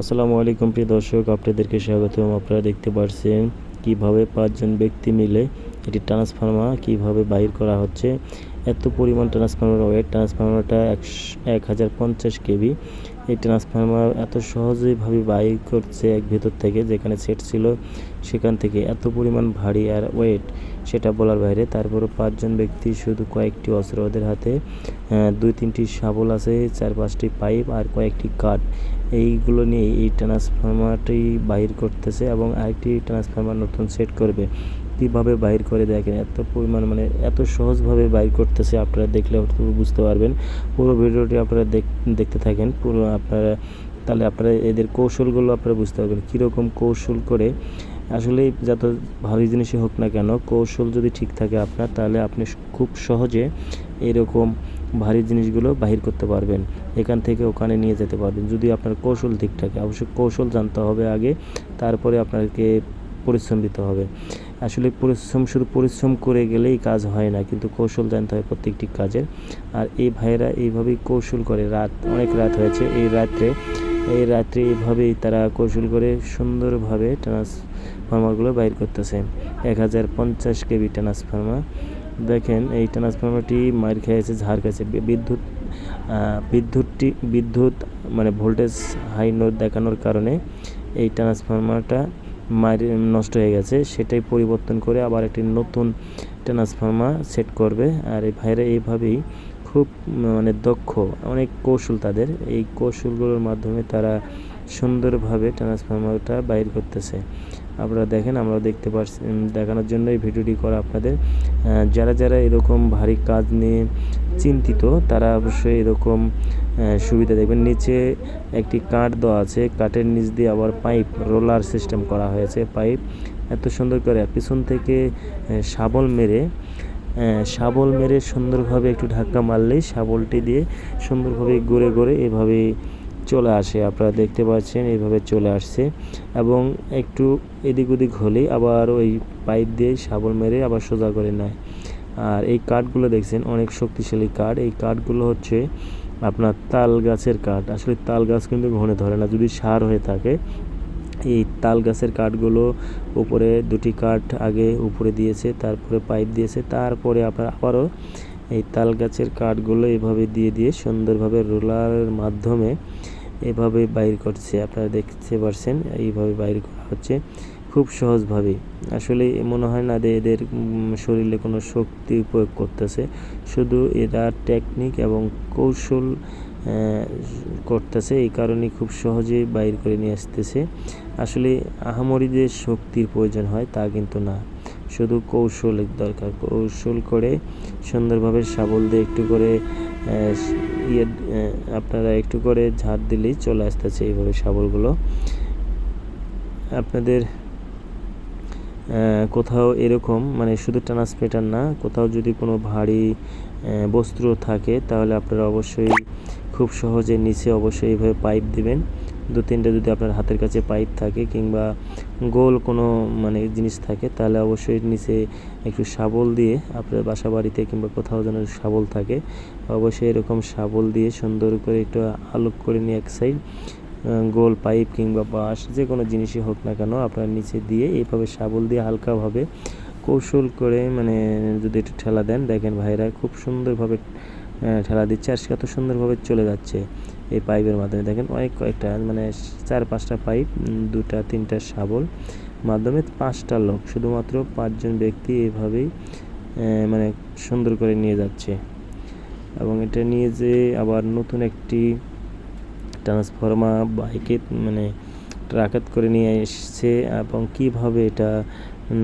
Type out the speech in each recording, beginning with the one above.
আসসালামু আলাইকুম প্রিয় দর্শক, আপনাদেরকে স্বাগতম। আপনারা দেখতে পাচ্ছেন কীভাবে পাঁচজন ব্যক্তি মিলে এটি ট্রান্সফার্মার কীভাবে বাহির করা হচ্ছে। এত পরিমাণ ট্রান্সফার্মার, ওয়েট ট্রান্সফর্মারটা এক হাজার পঞ্চাশ কেবি। এই ট্রান্সফর্মার এত সহজেইভাবে বাহির করছে এক ভেতর থেকে, যেখানে সেট ছিল সেখান থেকে। এত পরিমাণ ভারী আর ওয়েট সেটা বলার বাইরে। তারপরও পাঁচজন ব্যক্তি শুধু কয়েকটি অস্ত্র ওদের হাতে দুই তিনটি শাবল আছে, চার পাঁচটি পাইপ আর কয়েকটি কাঠ। এইগুলো নিয়ে এই ট্রান্সফরমারটি বাহির করতেছে এবং আরেকটি ট্রান্সফরমার নতুন সেট করবে। কীভাবে বাইর করে দেখেন এত পরিমাণ মানে এত সহজভাবে বাইর করতেছে আপনারা দেখলে বুঝতে পারবেন। পুরো ভিডিওটি আপনারা দেখ- দেখতে থাকেন। পুরো আপনারা, তাহলে আপনারা এদের কৌশলগুলো আপনারা বুঝতে পারবেন কীরকম কৌশল করে। আসলে যত ভারী জিনিসই হোক না কেন, কৌশল যদি ঠিক থাকে আপনার, তাহলে আপনি খুব সহজে এরকম ভারী জিনিসগুলো বাহির করতে পারবেন। এখান থেকে ওখানে নিয়ে যেতে পারবেন। যদি আপনার কৌশল ঠিক থাকে, অবশ্যই কৌশল জানতে হবে আগে, তারপরে আপনাকে পরিশ্রম দিতে হবে। আসলে পরিশ্রম, শুধু পরিশ্রম করে গেলেই কাজ হয় না, কিন্তু কৌশল জানতে হয় প্রত্যেকটি কাজের। আর এই ভাইয়েরা এইভাবেই কৌশল করে। রাত, অনেক রাত হয়েছে এই রাত্রে। এই রাত্রে এইভাবেই তারা কৌশল করে সুন্দরভাবে ট্রান্সফর্মারগুলো বাইর করতেছে। এক হাজার পঞ্চাশ কেবি ট্রান্সফর্মার দেখেন, এই ট্রান্সফর্মারটি মার খেয়েছে ঝাড় খেয়েছে বিদ্যুৎ বিদ্যুৎটি, বিদ্যুৎ মানে ভোল্টেজ হাই নোট দেখানোর কারণে এই ট্রান্সফর্মারটা মারি, নষ্ট হয়ে গেছে, সেটাই পরিবর্তন করে আবার একটি নতুন ট্রান্সফর্মার সেট করবে। আর এই ভাইরা এইভাবেই খুব মানে দক্ষ, অনেক কৌশল তাদের। এই কৌশলগুলোর মাধ্যমে তারা সুন্দরভাবে ট্রান্সফর্মারটা বাইর করতেছে। আপনারা দেখেন আমরা দেখতে পাচ্ছি দেখানোর জন্য এই ভিডিওটি করা আপনাদের। যারা যারা এরকম ভারী কাজ নিয়ে চিন্তিত, তারা অবশ্যই এরকম সুবিধা দেখবেন। নিচে একটি কাঠ দেওয়া আছে। কাঠের নিচ দিয়ে আবার পাইপ, রোলার সিস্টেম করা হয়েছে পাইপ। এত সুন্দর করে পিছন থেকে শাবল মেরে শাবল মেরে সুন্দরভাবে একটু ধাক্কা মারলেই শাবলটি দিয়ে সুন্দরভাবে গড়ে গড়ে এভাবে চলে আসে। আপনারা দেখতে পাচ্ছেন এইভাবে চলে আসছে এবং একটু এদিক ওদিক হলেই আবার ওই পাইপ দিয়ে শাবল মেরে আবার সোজা করে নেয়। আর এই কাঠগুলো দেখছেন, অনেক শক্তিশালী কাঠ। এই কাঠগুলো হচ্ছে আপনার তাল গাছের কাঠ। আসলে তাল গাছ কিন্তু ঘনে ধরে না, যদি সার হয়ে থাকে, এই তাল গাছের কাঠগুলো উপরে দুটি কাঠ আগে উপরে দিয়েছে, তারপরে পাইপ দিয়েছে, তারপরে আপনার আবারও এই তাল গাছের কাঠগুলো এভাবে দিয়ে দিয়ে সুন্দরভাবে রোলারের মাধ্যমে এভাবে বাইর করছে। আপনারা দেখতে পারছেন, এইভাবে বাইর করা হচ্ছে খুব সহজভাবে। আসলে মনে হয় না যে এদের শরীরে কোনো শক্তি প্রয়োগ করতেছে। শুধু এরা টেকনিক এবং কৌশল করতেছে, এই কারণে খুব সহজেই বাইর করে নিয়ে আসতেছে। আসলে আহামরি যে শক্তির প্রয়োজন হয় তা কিন্তু না। শুধু কৌশলের দরকার। কৌশল করে সুন্দরভাবে শাবল দিয়ে একটু করে ইয়ে আপনারা একটু করে ঝাড় দিলেই চলে আসতেছে এইভাবে শাবলগুলো। আপনাদের কোথাও এরকম মানে শুধু ট্রান্সমিটার না, কোথাও যদি কোনো ভারী বস্ত্র থাকে, তাহলে আপনারা অবশ্যই খুব সহজে নিচে অবশ্যই এইভাবে পাইপ দিবেন। দু তিনটে যদি আপনার হাতের কাছে পাইপ থাকে কিংবা গোল কোনো মানে জিনিস থাকে, তাহলে অবশ্যই নিচে একটু শাবল দিয়ে আপনার বাসা বাড়িতে কিংবা কোথাও যেন শাবল থাকে, অবশ্যই এরকম শাবল দিয়ে সুন্দর করে একটু আলোক করে নিয়ে এক সাইড গোল পাইপ কিংবা বাঁশ যে কোনো জিনিসই হোক না কেন আপনার নিচে দিয়ে এইভাবে শাবল দিয়ে হালকাভাবে কৌশল করে মানে যদি একটু ঠেলা দেন, দেখেন ভাইরা খুব সুন্দরভাবে ঠেলা দিচ্ছে। আর সে এত সুন্দরভাবে চলে যাচ্ছে। এই পাইপের মাধ্যমে দেখেন অনেক কয়েকটা মানে চার পাঁচটা পাইপ দুটা, তিনটা শাবল, মাধ্যমে পাঁচটা লোক, শুধুমাত্র পাঁচজন ব্যক্তি এইভাবেই মানে সুন্দর করে নিয়ে যাচ্ছে। এবং এটা নিয়ে যে আবার নতুন একটি ট্রান্সফর্মার, বাইকে মানে ট্রাকাত করে নিয়ে এসছে এবং কীভাবে এটা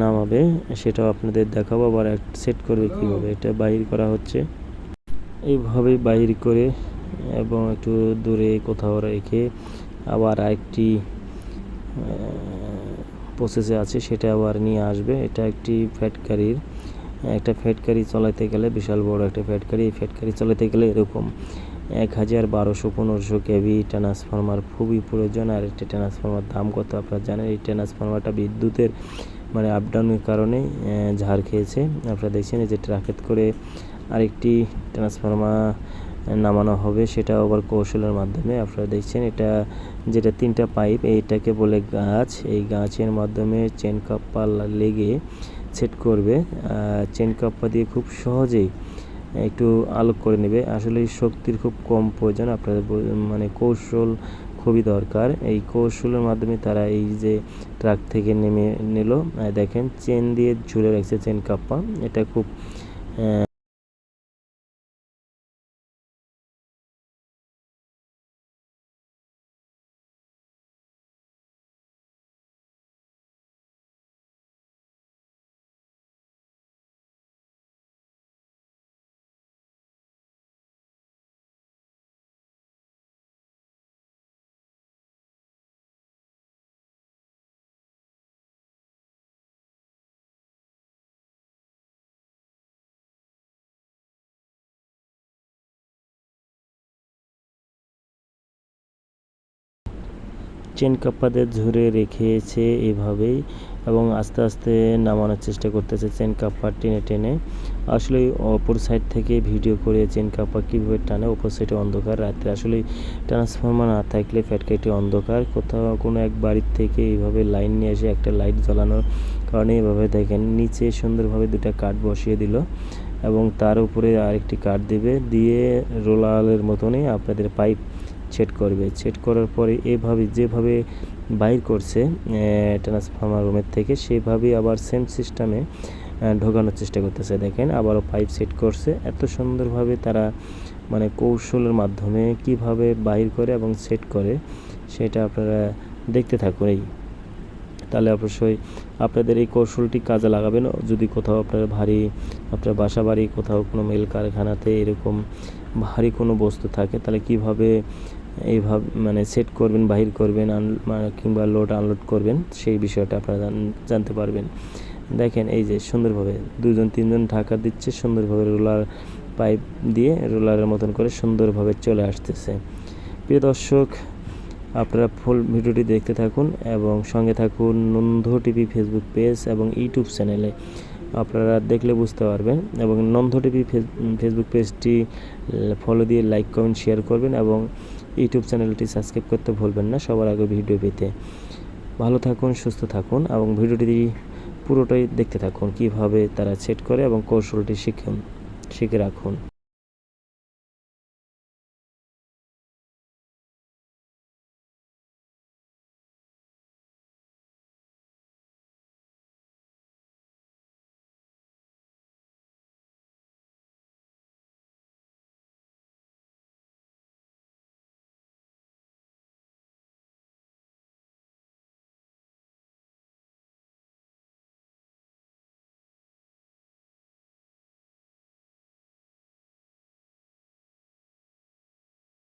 নামাবে সেটাও আপনাদের দেখাবো, আবার সেট করবে কীভাবে, এটা বাহির করা হচ্ছে। এইভাবেই বাহির করে এবং একটু দূরে কোথাও রেখে আবার আরেকটি প্রসেসে আছে, সেটা আবার নিয়ে আসবে। এটা একটি ফ্যাটকারির একটা ফ্যাটকারি চালাতে গেলে বিশাল বড় একটা ফ্যাটকারি এই ফ্যাটকারি চালাতে গেলে এরকম এক হাজার বারোশো পনেরোশো কেভি ট্রান্সফর্মার খুবই প্রয়োজন। আর একটা ট্রান্সফর্মার দাম কত আপনারা জানেন? এই ট্রান্সফর্মারটা বিদ্যুতের মানে আপ ডাউনের কারণে ঝাড় খেয়েছে। আপনারা দেখছেন এই যে ট্রাকেট করে আরেকটি ট্রান্সফর্মার নামানো হবে, সেটা আবার কৌশলের মাধ্যমে। আপনারা দেখছেন এটা যেটা তিনটা পাইপ, এইটাকে বলে গাছ। এই গাছের মাধ্যমে চেন কাপ্পা লেগে সেট করবে। চেন কাপ্পা দিয়ে খুব সহজেই একটু আলোক করে নেবে। আসলে শক্তির খুব কম প্রয়োজন, আপনাদের মানে কৌশল খুবই দরকার। এই কৌশলের মাধ্যমে তারা এই যে ট্রাক থেকে নেমে নিল দেখেন চেন দিয়ে ঝুলে রাখছে চেন কাপ্পা। এটা খুব চেন কাপ্পাদের ঝুরে রেখেছে এভাবেই এবং আস্তে আস্তে নামানোর চেষ্টা করতেছে চেন কাপ্পা টেনে টেনে। আসলে অপর সাইড থেকে ভিডিও করে চেন কাপ্পা কীভাবে টানে, অপর সাইডে অন্ধকার রাত্রে। আসলে ট্রান্সফর্মার না থাকলে ফ্যাটকাইটে অন্ধকার। কোথাও কোনো এক বাড়ির থেকে এইভাবে লাইন নিয়ে এসে একটা লাইট জ্বালানোর কারণে এভাবে দেখেন, নিচে সুন্দরভাবে দুটা কাঠ বসিয়ে দিল এবং তার উপরে আরেকটি কাঠ দিবে। দিয়ে রোলারের মতনই আপনাদের পাইপ সেট করবে। ছেট করার পরে এভাবে যেভাবে বাইর করছে ট্রান্সফর্মার রুমের থেকে সেভাবেই আবার সেম সিস্টেমে ঢোকানোর চেষ্টা করতেছে। দেখেন, আবারও পাইপ সেট করছে। এত সুন্দরভাবে তারা মানে কৌশলের মাধ্যমে কীভাবে বাহির করে এবং সেট করে, সেটা আপনারা দেখতে থাকুন এই। তাহলে অবশ্যই আপনাদের এই কৌশলটি কাজে লাগাবেন। যদি কোথাও আপনার ভারী আপনার বাসা বাড়ি, কোথাও কোনো মেল কারখানাতে এরকম ভারী কোনো বস্তু থাকে, তাহলে কীভাবে এইভাবে মানে সেট করবেন, বাহির করবেন মানে কিংবা লোড আনলোড করবেন, সেই বিষয়টা আপনারা জানতে পারবেন। দেখেন এই যে সুন্দরভাবে দুজন, তিনজন ঢাকা দিচ্ছে, সুন্দরভাবে রোলার পাইপ দিয়ে রোলারের মতন করে সুন্দরভাবে চলে আসতেছে। প্রিয় দর্শক, আপনারা ফুল ভিডিওটি দেখতে থাকুন এবং সঙ্গে থাকুন নন্ধ টিভি ফেসবুক পেজ এবং ইউটিউব চ্যানেলে আপনারা দেখলে বুঝতে পারবেন এবং নন্দ টিভি ফেসবুক পেজটি ফলো দিয়ে লাইক কমেন্ট শেয়ার করবেন এবং ইউটিউব চ্যানেলটি সাবস্ক্রাইব করতে ভুলবেন না সবার আগে ভিডিও পেতে। ভালো থাকুন, সুস্থ থাকুন এবং ভিডিওটি পুরোটাই দেখতে থাকুন কীভাবে তারা সেট করে এবং কৌশলটি শিখুন শিখে রাখুন।